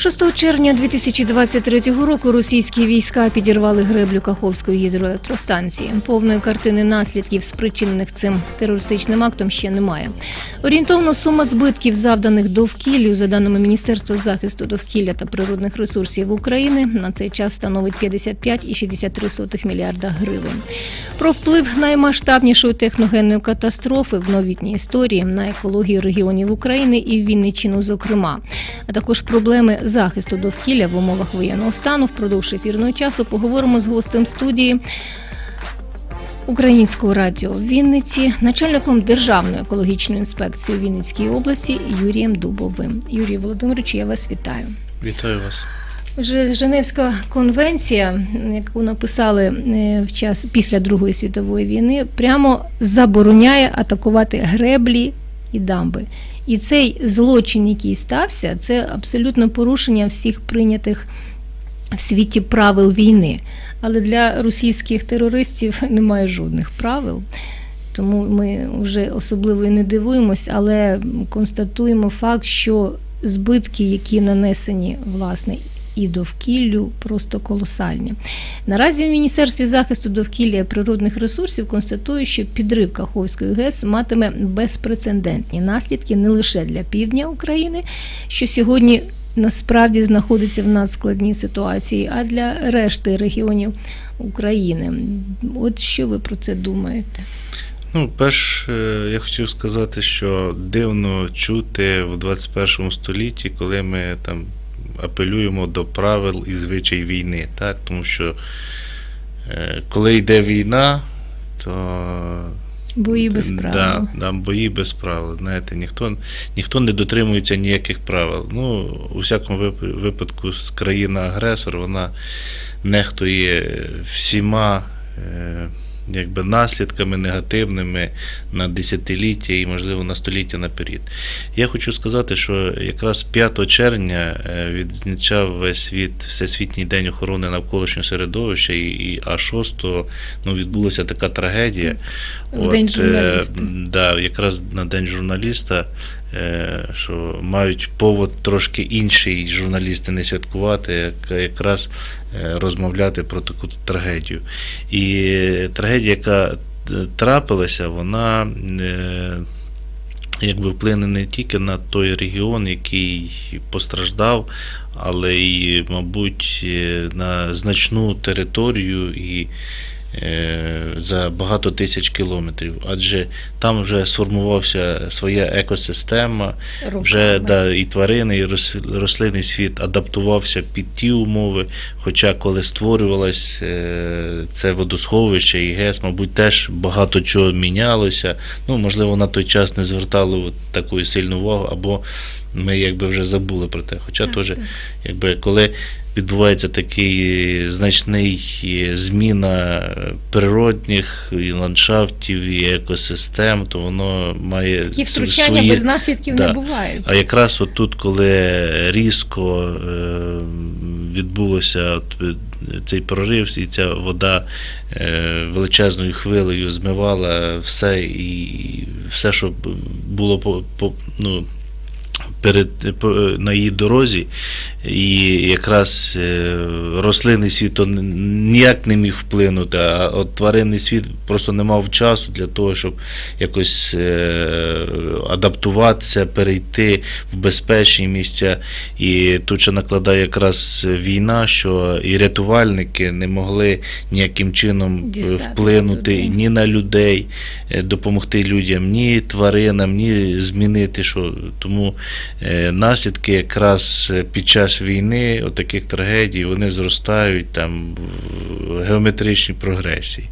6 червня 2023 року російські війська підірвали греблю Каховської гідроелектростанції. Повної картини наслідків, спричинених цим терористичним актом, ще немає. Орієнтовно сума збитків, завданих довкіллю, за даними Міністерства захисту довкілля та природних ресурсів України, на цей час становить 55,63 мільярда гривень. Про вплив наймасштабнішої техногенної катастрофи в новітній історії на екологію регіонів України і Вінниччину, зокрема, а також проблеми захисту довкілля в умовах воєнного стану. Впродовж ефірного часу поговоримо з гостем студії. Українського радіо в Вінниці, начальником Державної екологічної інспекції у Вінницькій області Юрієм Дубовим. Юрій Володимирович, я вас вітаю. Вітаю вас. Вже Женевська конвенція, яку написали е, в час після Другої світової війни, прямо забороняє атакувати греблі і дамби. І цей злочин, який стався, це абсолютно порушення всіх прийнятих в світі правил війни. Але для російських терористів немає жодних правил. Тому ми вже особливо і не дивуємось, але констатуємо факт, що збитки, які нанесені власне і довкіллю, просто колосальні. Наразі в Міністерстві захисту довкілля природних ресурсів констатують, що підрив Каховської ГЕС матиме безпрецедентні наслідки не лише для півдня України, що сьогодні насправді знаходиться в надскладній ситуації, а для решти регіонів України. От що ви про це думаєте? Ну, перш е, я хотів сказати, що дивно чути в 21 столітті, коли ми там апелюємо до правил і звичай війни, так? Тому що е, коли йде війна, то Бої без Да, правил. да, бої без правил. Знаєте, ніхто, ніхто не дотримується ніяких правил. Ну, у всякому вип- випадку, країна-агресор, вона нехтує всіма е, якби, наслідками негативними на десятиліття і, можливо, на століття наперед. Я хочу сказати, що якраз 5 червня е, відзначав весь світ Всесвітній день охорони навколишнього середовища, і, і а 6 ну, відбулася така трагедія. В День е, журналіста. да, якраз на День журналіста, що мають повод трошки інший журналісти не святкувати, як якраз е, розмовляти про таку трагедію. І трагедія, яка е, трапилася, вона. е, Якби вплине не тільки на той регіон, який постраждав, але й, мабуть, е, на значну територію і е, за багато тисяч кілометрів. Адже там вже сформувався своя екосистема, вже да, і тварини, і рос- рослинний світ адаптувався під ті умови. Хоча коли створювалось е, це водосховище і ГЕС, мабуть, теж багато чого мінялося. Ну, можливо, на той час не звертали таку сильну увагу, або ми якби вже забули про те. Хоча Так, теж, так. якби коли відбувається такий значний е, зміна е, природних і ландшафтів і екосистем, то воно має Такі втручання свої... без наслідків Да. не бувають. А якраз отут, коли різко е, відбулося от, е, цей прорив, і ця вода е, величезною хвилею змивала все і все, що було по, по ну, перед на її дорозі, і якраз е, рослинний світ то ніяк не міг вплинути, а от тваринний світ просто не мав часу для того, щоб якось е, адаптуватися, перейти в безпечні місця. І тут ще накладає якраз війна, що і рятувальники не могли ніяким чином е, Дістатися вплинути туди. ні на людей, е, допомогти людям, ні тваринам, ні змінити що. Тому е, наслідки якраз е, під час війни, отаких трагедій, вони зростають там в геометричній прогресії.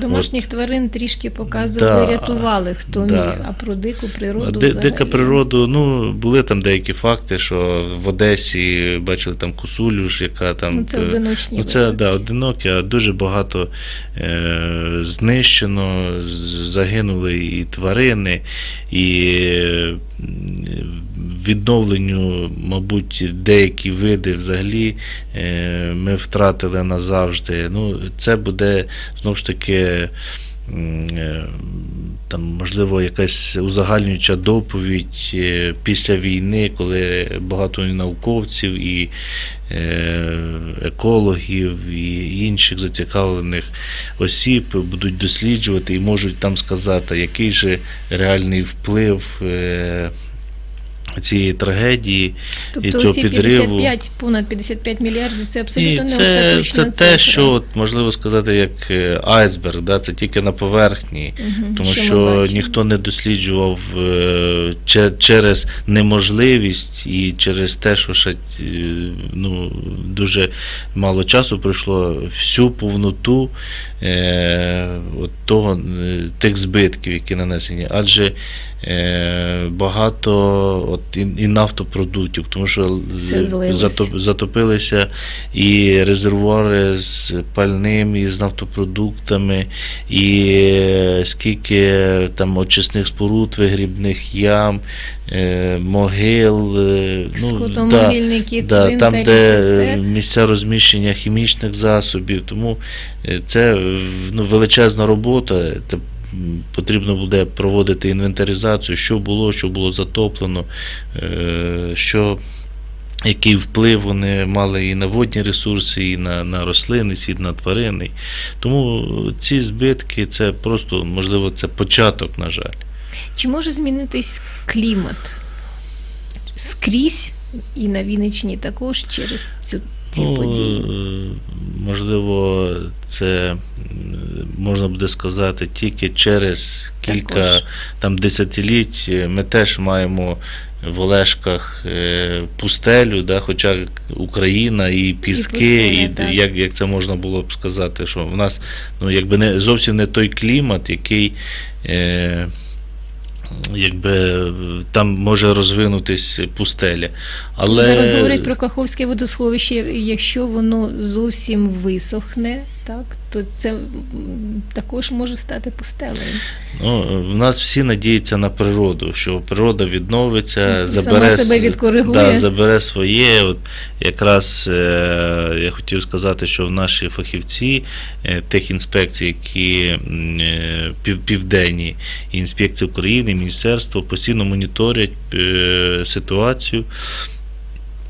Домашніх тварин трішки показували, Да, рятували, хто да. міг, а про дику природу. Ди- Дика природу, ну були там деякі факти, що в Одесі бачили там косулю, ж, яка там Ну, це е, одиночні. Ну, це да, одинокі, а дуже багато е, знищено, загинули і тварини, і е, відновленню, мабуть, деякі види взагалі е, ми втратили назавжди. Ну, це буде знову ж таки е, там, можливо, якась узагальнююча доповідь е, після війни, коли багато науковців, і екологів, і інших зацікавлених осіб будуть досліджувати і можуть там сказати, який же реальний вплив цієї трагедії і Тобто цього ці підриву. 55, понад 55 мільярдів це абсолютно І не це, це те, що от, можливо сказати, як е, айсберг, да, це тільки на поверхні. Мгм, Тому ми що, ніхто не досліджував е, через неможливість і через те, що ще е, ну, дуже мало часу пройшло всю повноту е, от того, тих збитків, які нанесені. Адже багато от, і, і нафтопродуктів, тому що затоп, затопилися і резервуари з пальним, і з нафтопродуктами, і е, скільки там очисних споруд, вигрібних ям, е, могил. е, Скотомогильники, да, там, де все. місця розміщення хімічних засобів. Тому е, це е, ну, величезна робота. Потрібно буде проводити інвентаризацію, що було, що було затоплено, е, що, який вплив вони мали і на водні ресурси, і на, на рослини, і на тварини. Тому ці збитки це просто, можливо, це початок, на жаль. Чи може змінитись клімат скрізь і на Вінниччині також через цю, ці Ну, події? е, Можливо, це можна буде сказати тільки через кілька Також. там десятиліть. Е, Ми теж маємо в Олешках е, пустелю, да, хоча Україна і піски, і, пустеля, так. як, як це можна було б сказати, що в нас ну, якби не зовсім не той клімат, який. Е, Якби там може розвинутись пустеля. Але Зараз говорять про Каховське водосховище, якщо воно зовсім висохне, так, то це також може стати пустелею. Ну, в нас всі надіються на природу, що природа відновиться, Сама забере, себе відкоригує. Да, забере своє. От якраз е, я хотів сказати, що в наші фахівці е, тих інспекцій, які е, пів, південні, інспекції України, Міністерство постійно моніторять е, ситуацію.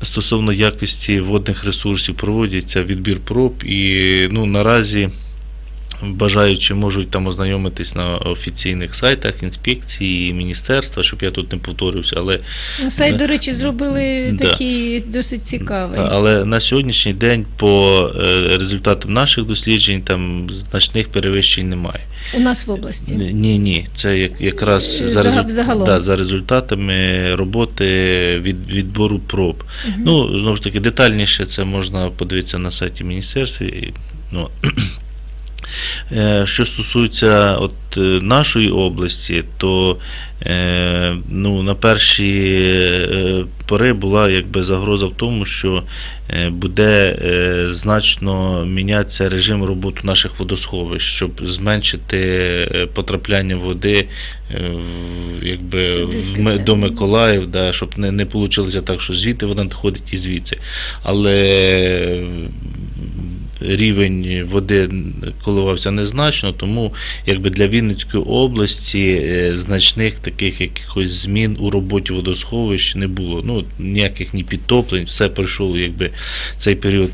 Стосовно якості водних ресурсів проводиться відбір проб, і ну, наразі бажаючи можуть там ознайомитись на офіційних сайтах інспекції і міністерства, щоб я тут не повторювався, але, Ну, сайт, до речі, зробили Да. такий досить цікавий. але на сьогоднішній день по е, результатам наших досліджень там значних перевищень немає. У нас в області. Ні, ні, це як, якраз Е, за, резу- Да, за результатами роботи від, відбору проб. Мгм. Ну, знову ж таки, детальніше це можна подивитися на сайті міністерства. Ну, що стосується от, е, нашої області, то е, ну, на перші е, пори була якби загроза в тому, що е, буде е, значно мінятися режим роботи наших водосховищ, щоб зменшити е, потрапляння води е, якби, в, до Миколаїв, да, щоб не, не вийшло так, що звідти вона надходить і звідси. Але е, рівень води коливався незначно, тому якби для Вінницької області е, значних таких якихось змін у роботі водосховищ не було. Ну, ніяких ні підтоплень, все пройшло якби цей період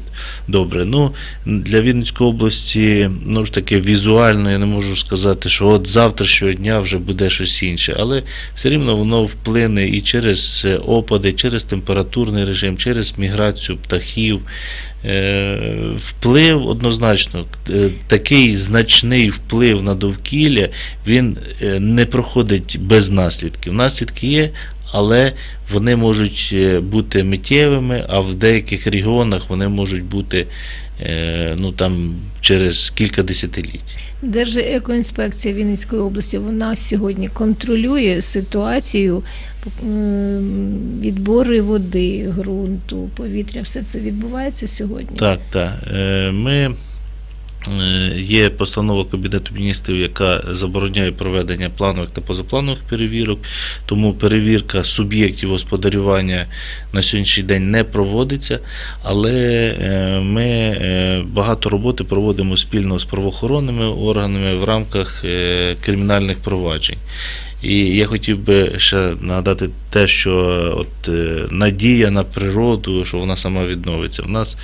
добре. Ну, для Вінницької області, ну ж таки, візуально я не можу сказати, що от завтрашнього дня вже буде щось інше, але все рівно воно вплине і через е, опади, через температурний режим, через міграцію птахів. Е, Вплив однозначно, е, такий значний вплив на довкілля, він е, не проходить без наслідків. Наслідки є, але вони можуть бути миттєвими, а в деяких регіонах вони можуть бути ну, там, через кілька десятиліть. Держекоінспекція Вінницької області вона сьогодні контролює ситуацію відбори води, ґрунту, повітря. Все це відбувається сьогодні. Так, так. Е, Ми Е, Є постанова Кабінету міністрів, яка забороняє проведення планових та позапланових перевірок, тому перевірка суб'єктів господарювання на сьогоднішній день не проводиться, але е, ми е, багато роботи проводимо спільно з правоохоронними органами в рамках е, кримінальних проваджень. І я хотів би ще нагадати те, що от е, надія на природу, що вона сама відновиться. У нас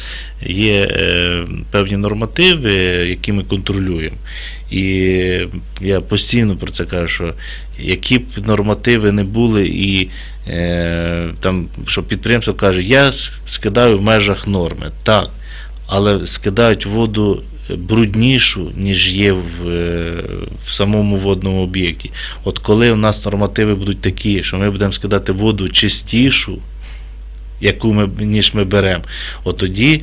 є е, певні нормативи, які ми контролюємо. І я постійно про це кажу, що які б нормативи не були, і е, там, що підприємство каже, я скидаю в межах норми. Так, але скидають воду бруднішу, ніж є в, е, в самому водному об'єкті. От коли в нас нормативи будуть такі, що ми будемо скидати воду чистішу, яку ми, ніж ми беремо, от тоді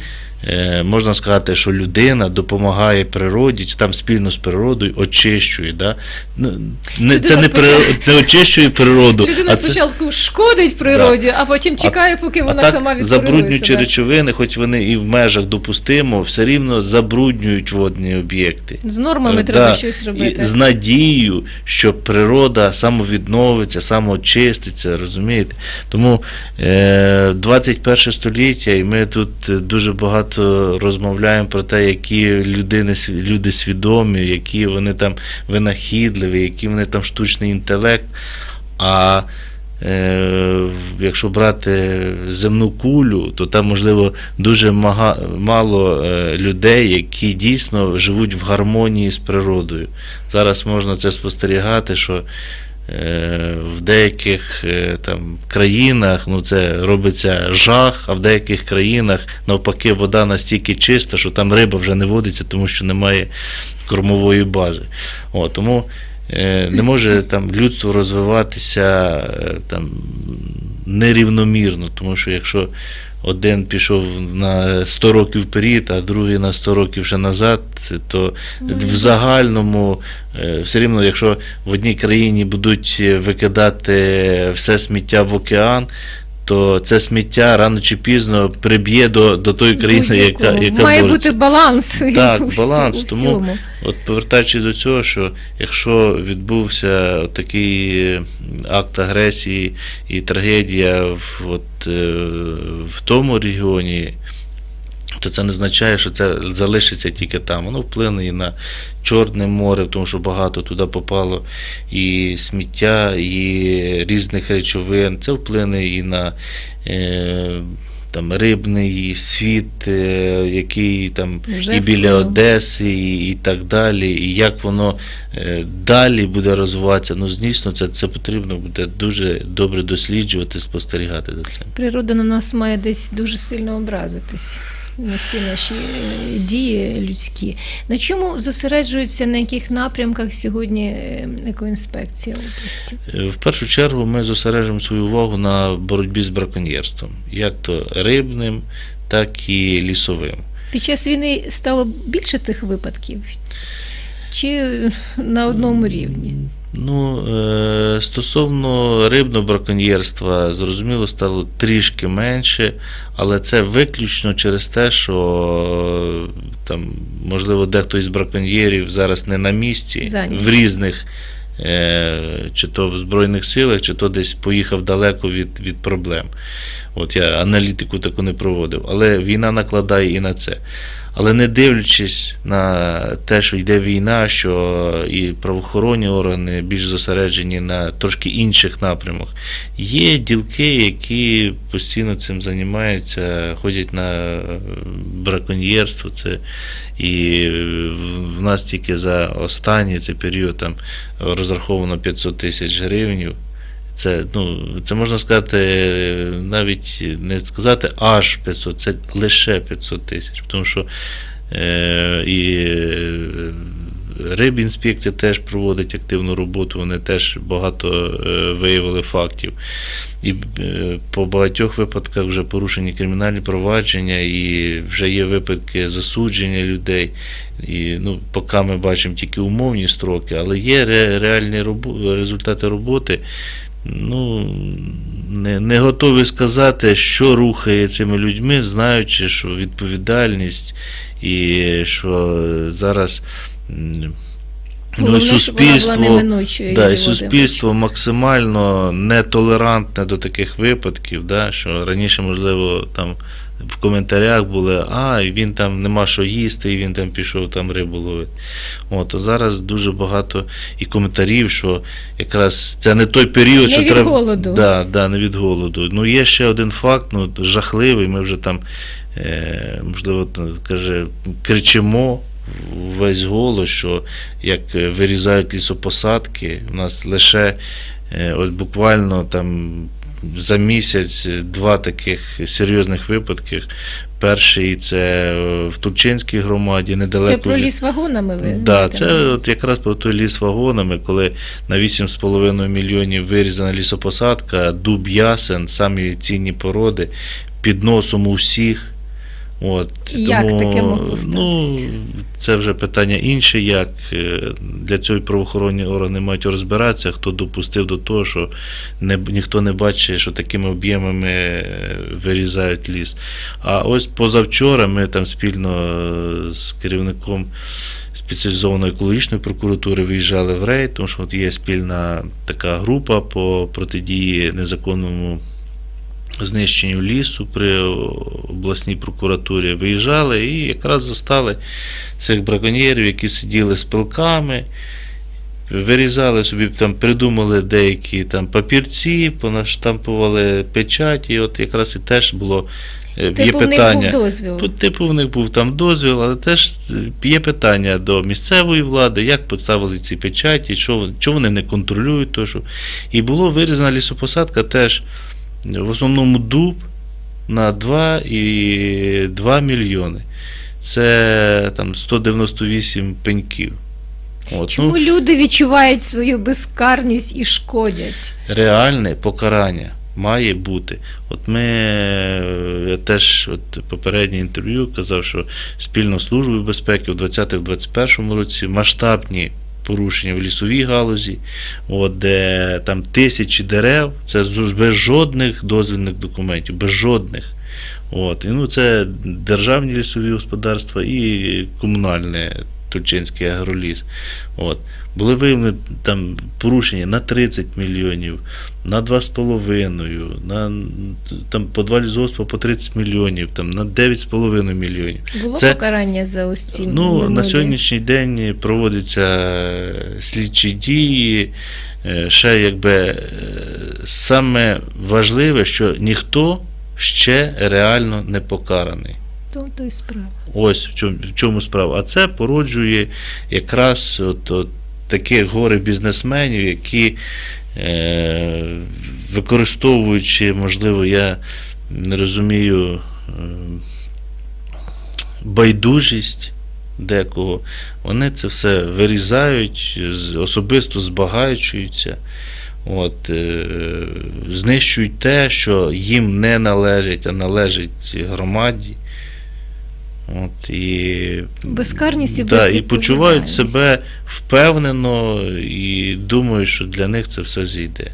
можна сказати, що людина допомагає природі, там спільно з природою очищує. Да? Ну, Не, це не, спочатку- не очищує природу, Людина а це, спочатку шкодить природі, а потім чекає, поки а вона так сама відкорирує забруднюючи себе. речовини, хоч вони і в межах допустимо, все рівно забруднюють водні об'єкти. З нормами Е, треба да, щось І робити. з надією, що природа самовідновиться, самоочиститься, розумієте? Тому е, 21 століття, і ми тут е, дуже багато розмовляємо про те, які людини, люди свідомі, які вони там винахідливі, які вони там штучний інтелект. А е, якщо брати земну кулю, то там, можливо, дуже мага, мало е, людей, які дійсно живуть в гармонії з природою. Зараз можна це спостерігати, що е, в деяких е, там, країнах ну, це робиться жах, а в деяких країнах навпаки вода настільки чиста, що там риба вже не водиться, тому що немає кормової бази. О, тому е, не може там людство розвиватися е, там, нерівномірно, тому що якщо один пішов на 100 років вперед, а другий на 100 років ще назад, то в загальному е, все рівно, якщо в одній країні будуть е, викидати все сміття в океан, то це сміття рано чи пізно приб'є до, до тої країни, яка, яка Має бореться. бути баланс. Так, у баланс, у тому- всьому. От повертаючись до цього, що якщо відбувся такий акт агресії і трагедія в, от, е, в тому регіоні, то це не означає, що це залишиться тільки там. Воно вплине і на Чорне море, тому що багато туди попало і сміття, і різних речовин. Це вплине і на е, там, рибний світ, е, який там Вже і біля вплинув. Одеси, і, і так далі. І як воно е, далі буде розвиватися. Ну, звісно, це, це потрібно буде дуже добре досліджувати, спостерігати за цим. Природа на нас має десь дуже сильно образитись. На всі наші е, дії людські. На чому зосереджується, на яких напрямках сьогодні е, екоінспекція області? Е, В першу чергу ми зосереджуємо свою увагу на боротьбі з браконьєрством, як то рибним, так і лісовим. Під час війни стало більше тих випадків? Чи на одному рівні? Ну, е, стосовно рибного браконьєрства, зрозуміло, стало трішки менше, але це виключно через те, що там, можливо, дехто із браконьєрів зараз не на місці Зайнятий. в різних, е, чи то в Збройних силах, чи то десь поїхав далеко від, від проблем. От я аналітику таку не проводив, але війна накладає і на це. Але не дивлячись на те, що йде війна, що і правоохоронні органи більш зосереджені на трошки інших напрямах, є ділки, які постійно цим займаються, ходять на браконьєрство. Це і в нас тільки за останній цей період там розраховано 500 тисяч гривень. Це, ну, це можна сказати, навіть не сказати аж 500, це лише 500 тисяч. Тому що е, і е, рибінспекція теж проводить активну роботу, вони теж багато е, виявили фактів. І е, по багатьох випадках вже порушені кримінальні провадження, і вже є випадки засудження людей. І, ну, поки ми бачимо тільки умовні строки, але є ре, реальні робо- результати роботи. Ну, не, не готові сказати, що рухає цими людьми, знаючи, що відповідальність і що зараз. Ну, і суспільство, да, і суспільство максимально нетолерантне до таких випадків, да, що раніше, можливо, там в коментарях були, а, він там нема що їсти, і він там пішов там рибу ловити. От, зараз дуже багато і коментарів, що якраз це не той період, Не що від треба. голоду. Да, да, не від голоду. Ну, є ще один факт, ну, жахливий, ми вже там, е, можливо, каже, кричимо весь голос, що як е, вирізають лісопосадки, у нас лише е, от буквально там за місяць два таких серйозних випадки. Перший це в Турчинській громаді, недалеко. Це про ліс вагонами ви? Да, це от якраз про той ліс вагонами, коли на 8,5 мільйонів вирізана лісопосадка, дуб ясен, самі цінні породи, під носом у всіх. От, Як таке могло Ну, це вже питання інше, як е, для цього правоохоронні органи мають розбиратися, хто допустив до того, що не, ніхто не бачить, що такими об'ємами е, вирізають ліс. А ось позавчора ми там спільно е, з керівником спеціалізованої екологічної прокуратури виїжджали в рейд, тому що от є спільна така група по протидії незаконному знищенню лісу при обласній прокуратурі. Виїжджали і якраз застали цих браконьєрів, які сиділи з пилками. Вирізали собі там, придумали деякі там папірці, понаштампували печаті, і от якраз і теж було е, є Типу, в них був дозвіл. Типу в них був там дозвіл, але теж е, є питання до місцевої влади, як поставили ці печаті, що, чого вони не контролюють. То, що. І було вирізана лісопосадка теж в основному дуб на 2 і 2 мільйони. Це там 198 пеньків. От, Чому ну, люди відчувають свою безкарність і шкодять? реальне покарання має бути. От ми я теж от попереднє інтерв'ю казав, що спільно службою безпеки в 2020-2021 році масштабні порушення в лісовій галузі, от, де там тисячі дерев, це без жодних дозвільних документів, без жодних. От, і, ну, це державні лісові господарства і комунальне Тульчинський агроліс. От. Були виявлені там порушення на 30 мільйонів, на 2,5, на там, по два лісгоспа по 30 мільйонів, там, на 9,5 мільйонів. Було Це- покарання за ось ці Ну, на сьогоднішній день проводяться е, слідчі дії. Е, Ще якби е, саме важливе, що ніхто ще реально не покараний. То, то й справа. Ось в чому, в чому справа. А це породжує якраз от, от таких горе бізнесменів, які е, використовуючи, можливо, я не розумію е, байдужість декого, вони це все вирізають, особисто збагачуються. От, е, знищують те, що їм не належить, а належить громаді. От, і, Безкарність і да, і почувають себе впевнено і думають, що для них це все зійде.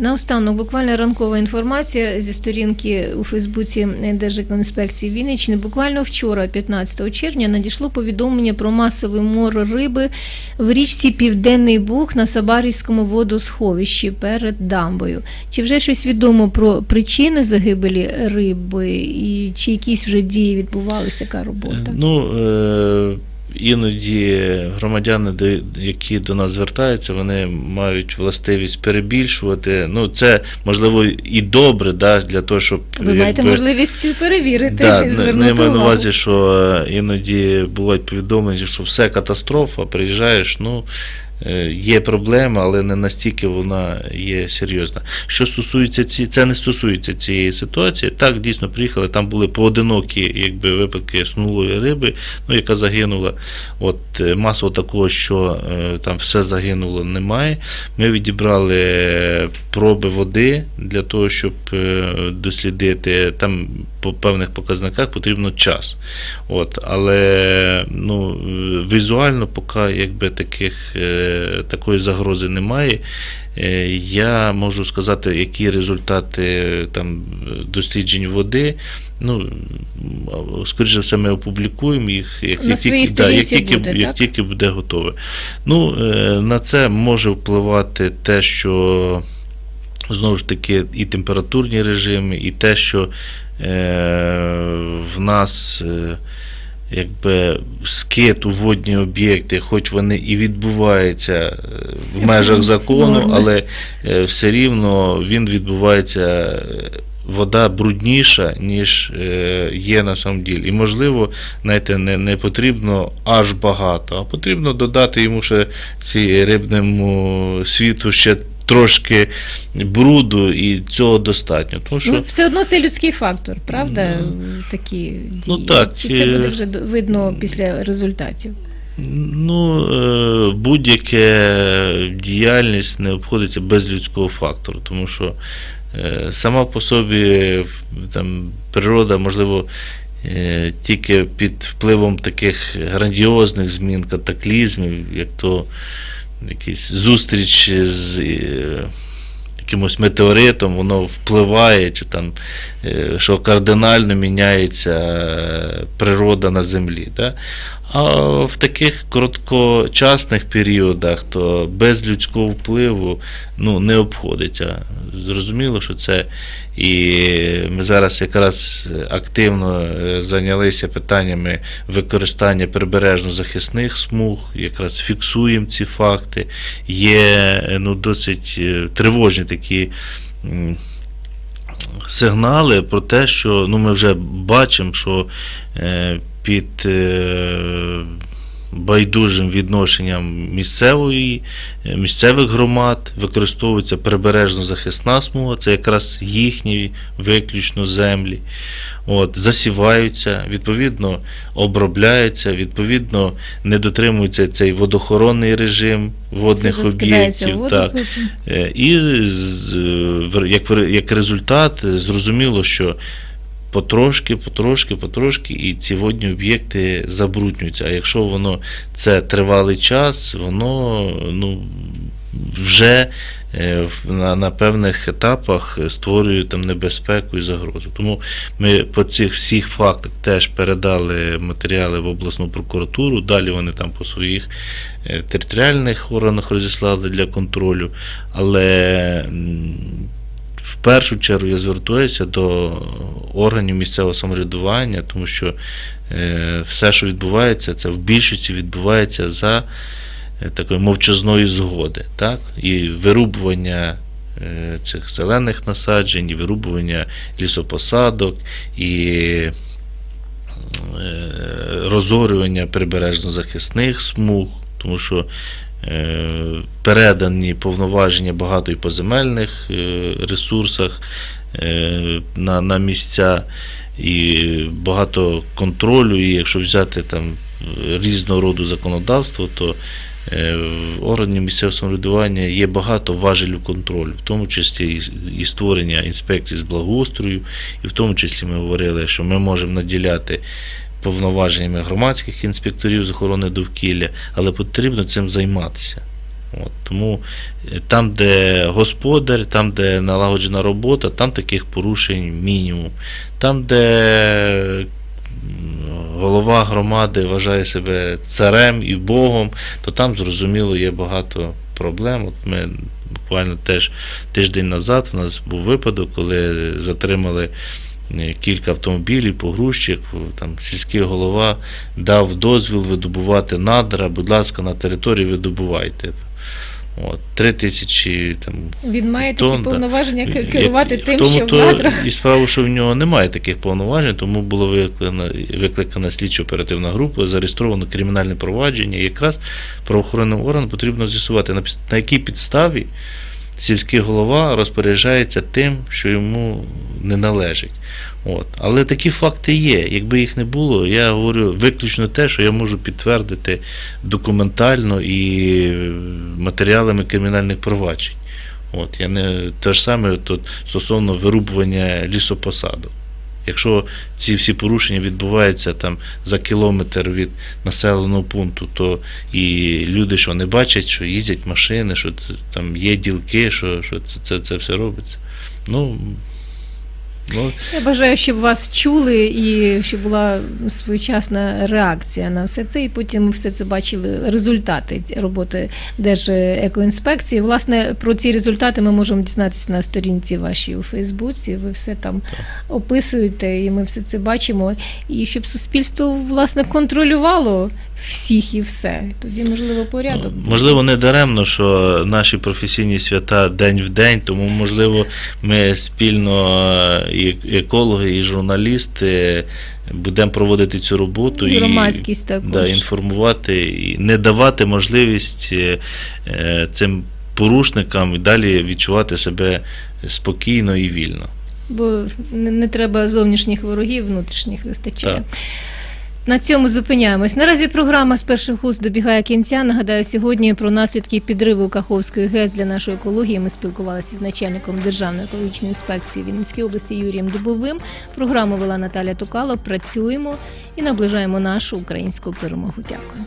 Наостанок, буквально ранкова інформація зі сторінки у Фейсбуці Держекоінспекції Вінниччини. Буквально вчора, 15 червня, надійшло повідомлення про масовий мор риби в річці Південний Буг на Сабарівському водосховищі перед дамбою. Чи вже щось відомо про причини загибелі риби, і чи якісь вже дії відбувалися, яка робота? Ну, е, іноді громадяни, які до нас звертаються, вони мають властивість перебільшувати. Ну, це можливо і добре, да, для того, щоб Ви маєте якби- можливість перевірити Да, і звернути не маю на увазі, що е, іноді бувають повідомлення, що все катастрофа, приїжджаєш, ну. Е, Є проблема, але не настільки вона є серйозна. Що стосується ці, це не стосується цієї ситуації. Так, дійсно приїхали. Там були поодинокі якби, випадки снулої риби, ну, яка загинула. От е, масово такого, що е, там все загинуло, немає. Ми відібрали проби води для того, щоб дослідити. Там по певних показниках потрібно час. От, але ну, візуально поки якби таких е, такої загрози немає. Е, Я можу сказати, які результати е, там досліджень води. Ну, скоріше за все, ми опублікуємо їх, як, як, тільки, да, як, тільки, буде, як тільки буде готове. Ну, на це може впливати те, що знову ж таки і температурні режими, і те, що е, в нас. Е, Якби скид у водні об'єкти, хоч вони і відбуваються е, в межах закону, але е, все рівно він відбувається е, вода брудніша, ніж є на самом ділі. І можливо, знаєте, не, не потрібно аж багато, а потрібно додати йому ще ці рибному світу ще трошки бруду, і цього достатньо. Тому що Ну, все одно це людський фактор, правда? Такі дії. Ну, так, Чи це буде вже видно після результатів? Ну, е, будь-яка діяльність не обходиться без людського фактору, тому що е, сама по собі там, природа, можливо, е, тільки під впливом таких грандіозних змін, катаклізмів, як то якийсь зустріч з е, якимось метеоритом, воно впливає, чи там, е, що кардинально міняється е, природа на землі. Да? А в таких короткочасних періодах, то без людського впливу ну, не обходиться. Зрозуміло, що це і ми зараз якраз активно е, зайнялися питаннями використання прибережно-захисних смуг, якраз фіксуємо ці факти. Є е, ну, досить е, тривожні такі. Сигнали про те, що ну, ми вже бачимо, що е, під е, байдужим відношенням місцевої, е, місцевих громад використовується прибережно захисна смуга, це якраз їхні виключно землі. От, засіваються, відповідно обробляються, відповідно не дотримується цей водохоронний режим водних об'єктів. Так. Е, І як, як результат зрозуміло, що потрошки, потрошки, потрошки, і ці водні об'єкти забруднюються. А якщо воно це тривалий час, воно ну, вже е, на, на певних етапах створює там небезпеку і загрозу. Тому ми по цих всіх фактах теж передали матеріали в обласну прокуратуру. Далі вони там по своїх е, територіальних органах розіслали для контролю. Але в першу чергу я звертаюся до органів місцевого самоврядування, тому що е, все, що відбувається, це в більшості відбувається за е, такої мовчазної згоди. Так? І вирубування е, цих зелених насаджень, і вирубування лісопосадок, і розорювання прибережно-захисних смуг, тому що передані повноваження багато і по земельних е, ресурсах е, на, на місця, і багато контролю, і якщо взяти там е, різного роду законодавство, то е, в органі місцевого самоврядування є багато важелів контролю, в тому числі і створення інспекцій з благоустрою, і в тому числі ми говорили, що ми можемо наділяти повноваженнями громадських інспекторів з охорони довкілля, але потрібно цим займатися. От, тому е, там, де господар, там, де налагоджена робота, там таких порушень мінімум. Там, де голова громади вважає себе царем і Богом, то там, зрозуміло, є багато проблем. От ми буквально теж тиждень назад у нас був випадок, коли затримали кілька автомобілів, погрузчик, там сільський голова дав дозвіл видобувати надра, будь ласка, на території видобувайте. От, три тисячі там. Він має такі тонн, да. повноваження ке- керувати в тим, тому що в надрах. І справа, що в нього немає таких повноважень, тому була викликана, викликана слідчо оперативна група, зареєстровано кримінальне провадження. І якраз правоохоронним органам потрібно з'ясувати, на, на якій підставі сільський голова розпоряджається тим, що йому не належить. От. Але такі факти є. Якби їх не було, я говорю виключно те, що я можу підтвердити документально і матеріалами кримінальних проваджень. От, я не те ж саме тут стосовно вирубування лісопосадок. Якщо ці всі порушення відбуваються там за кілометр від населеного пункту, то і люди, що не бачать, що їздять машини, що там є ділки, що, що це, це, це все робиться. Ну, ну, Я бажаю, щоб вас чули і щоб була своєчасна реакція на все це, і потім все це бачили результати роботи Держекоінспекції. Власне, про ці результати ми можемо дізнатися на сторінці вашій у Фейсбуці. Ви все там описуєте, і ми все це бачимо. І щоб суспільство власне контролювало всіх і все. Тоді можливо порядок. Можливо, не даремно, що наші професійні свята день в день, тому, можливо, ми спільно е, і екологи, і журналісти будемо проводити цю роботу І громадськість також. да, інформувати і не давати можливість е, е, цим порушникам і далі відчувати себе спокійно і вільно. Бо не треба зовнішніх ворогів, внутрішніх вистачає. Так. На цьому зупиняємось. Наразі програма з перших уст добігає кінця. Нагадаю, сьогодні про наслідки підриву Каховської ГЕС для нашої екології. Ми спілкувалися з начальником Державної екологічної інспекції Вінницької області Юрієм Дубовим. Програму вела Наталя Тукало. Працюємо і наближаємо нашу українську перемогу. Дякую.